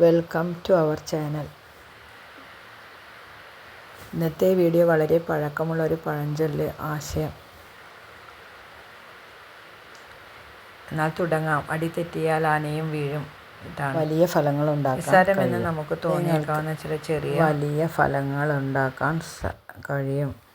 Welcome to our channel. ഇന്നത്തെ video വളരെ പഴക്കമുള്ള ഒരു പഴഞ്ചൊല്ല് ആശയം. എന്നാൽ തുടങ്ങാം. അടി തെറ്റിയാൽ ആനയും വീഴും. ഇതാണ്. വലിയ ഫലങ്ങൾ ഉണ്ടാക്കാൻ നമുക്ക് തോന്നിയേക്കാവുന്ന ചില ചെറിയ വലിയ ഫലങ്ങൾ ഉണ്ടാക്കാൻ കഴിയും.